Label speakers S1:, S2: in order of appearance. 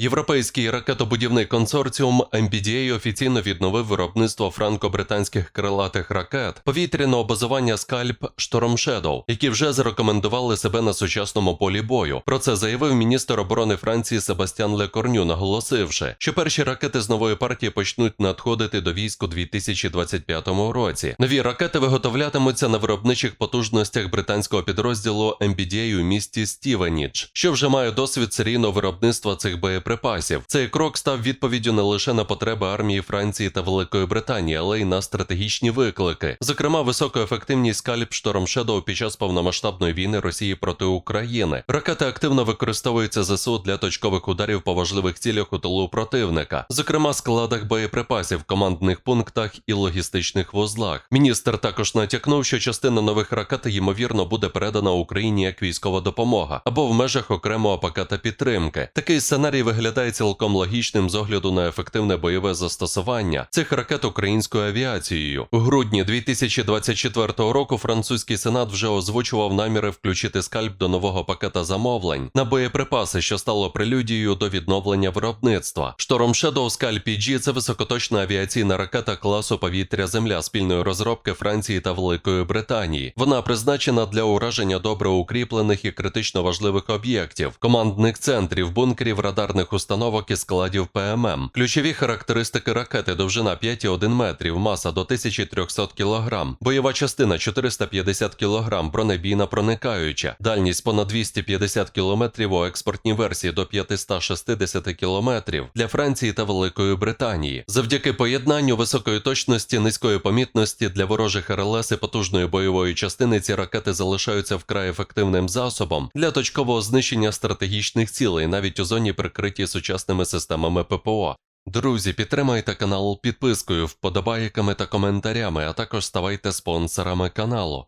S1: Європейський ракетобудівний консорціум MBDA офіційно відновив виробництво франко-британських крилатих ракет повітряного базування скальп Storm Shadow, які вже зарекомендували себе на сучасному полі бою. Про це заявив міністр оборони Франції Себастьян Лекорню, наголосивши, що перші ракети з нової партії почнуть надходити до військ у 2025 році. Нові ракети виготовлятимуться на виробничих потужностях британського підрозділу MBDA у місті Стівеніч, що вже має досвід серійного виробництва цих боєприпасів. Цей крок став відповіддю не лише на потреби армії Франції та Великої Британії, але й на стратегічні виклики. Зокрема, високоефективність скальп Storm Shadow під час повномасштабної війни Росії проти України. Ракети активно використовуються ЗСУ для точкових ударів по важливих цілях у тилу противника, зокрема складах боєприпасів, командних пунктах і логістичних вузлах. Міністр також натякнув, що частина нових ракет ймовірно буде передана Україні як військова допомога або в межах окремого пакета підтримки. Такий сценарій виглядає цілком логічним з огляду на ефективне бойове застосування цих ракет українською авіацією. У грудні 2024 року французький сенат вже озвучував наміри включити скальп до нового пакета замовлень на боєприпаси, що стало прелюдією до відновлення виробництва. Шторм Shadow Скальп PG – це високоточна авіаційна ракета класу повітря-земля спільної розробки Франції та Великої Британії. Вона призначена для ураження добре укріплених і критично важливих об'єктів, командних центрів, бункерів, радарних установок і складів ПММ. Ключові характеристики ракети довжина 5,1 метрів, маса до 1300 кг, бойова частина 450 кг, бронебійна проникаюча, дальність понад 250 км у експортній версії до 560 км для Франції та Великої Британії. Завдяки поєднанню високої точності, низької помітності для ворожих РЛС і потужної бойової частини ці ракети залишаються вкрай ефективним засобом для точкового знищення стратегічних цілей, навіть у зоні прикриті сучасними системами ППО. Друзі, підтримайте канал підпискою, вподобайками та коментарями, а також ставайте спонсорами каналу.